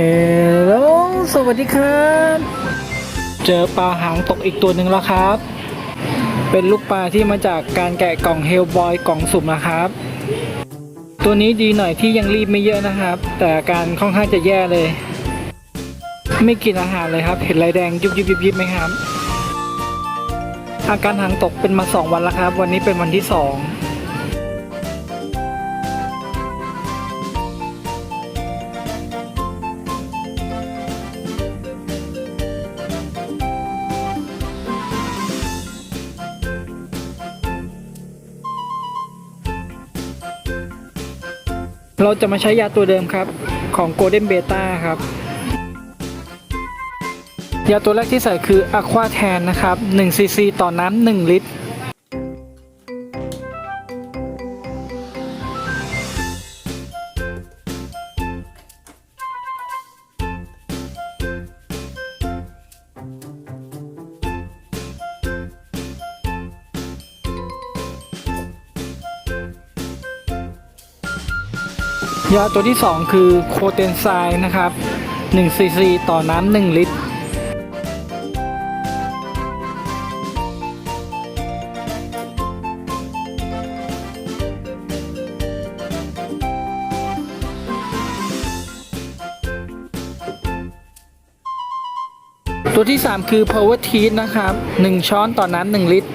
เฮลโหลสวัสดีครับ เจอปลาหางตกอีกตัวหนึ่งแล้วครับ เป็นลูกปลาที่มาจากการแกะกล่องเฮลบอยกล่องสุ่มนะครับ ตัวนี้ดีหน่อยที่ยังรีบไม่เยอะนะครับ แต่การค่อนข้างจะแย่เลย ไม่กินอาหารเลยครับ เห็นลายแดงยุบยิบยุบยิบไหมครับ อาการหางตกเป็นมาสองวันแล้วครับ วันนี้เป็นวันที่สอง เราจะมาใช้ยาตัวเดิมครับของ Golden Beta ครับ ยาตัวแรกที่ใส่คือ Aqua Tan นะครับ1ซีซีต่อน้ำ1ลิตร ยาตัวที่ 2 คือโคเทนไซน์นะครับ1ซีซีต่อน้ำ1ลิตร ตัวที่ 3 คือ Power t e a นะครับ 1 ช้อนต่อน้ำ1ลิตร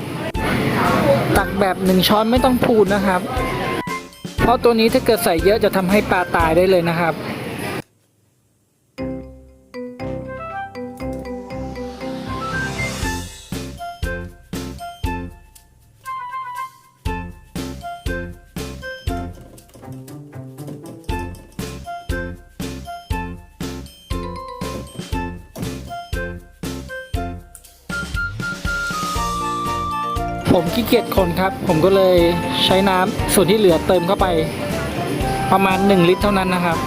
ตักแบบ 1 ช้อนไม่ต้องพูดนะครับ เพราะตัวนี้ถ้าเกิดใส่เยอะจะทำให้ปลาตายได้เลยนะครับ ผมขี้เกียจคนครับ ผมก็เลยใช้น้ำส่วนที่เหลือเติมเข้าไป ประมาณ 1 ลิตรเท่านั้นนะครับ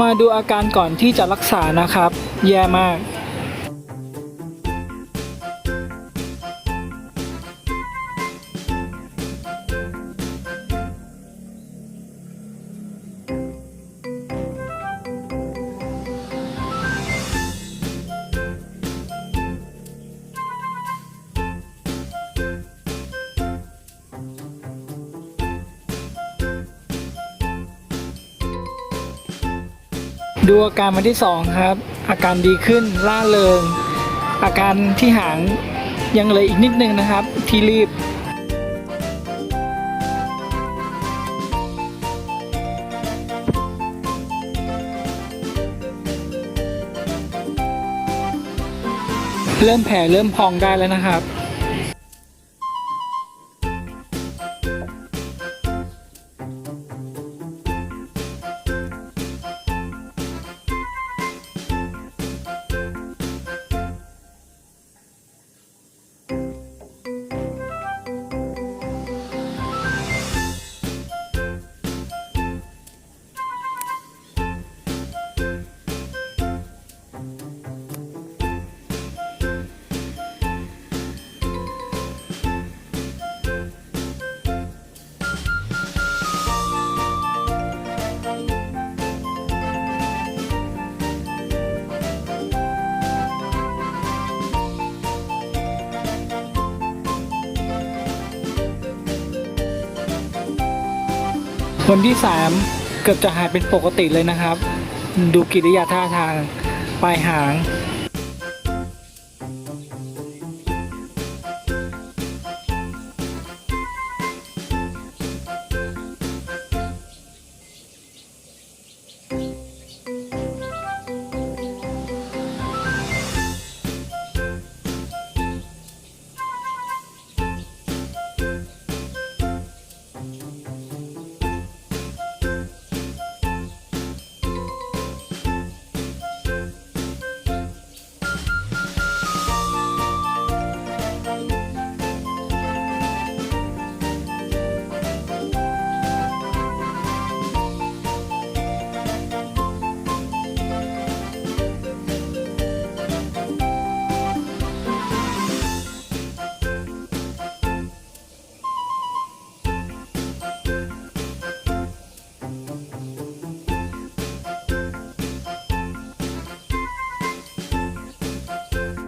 มาดูอาการก่อนที่จะรักษานะครับ แย่มาก ดูอาการวันที่สองครับ อาการดีขึ้นล่าเริง อาการที่หางยังเหลืออีกนิดนึงนะครับ ที่รีบเริ่มแผ่เริ่มพองได้แล้วนะครับ วันที่สามเกือบจะหายเป็นปกติเลยนะครับ ดูกิริยาท่าทางปลายหาง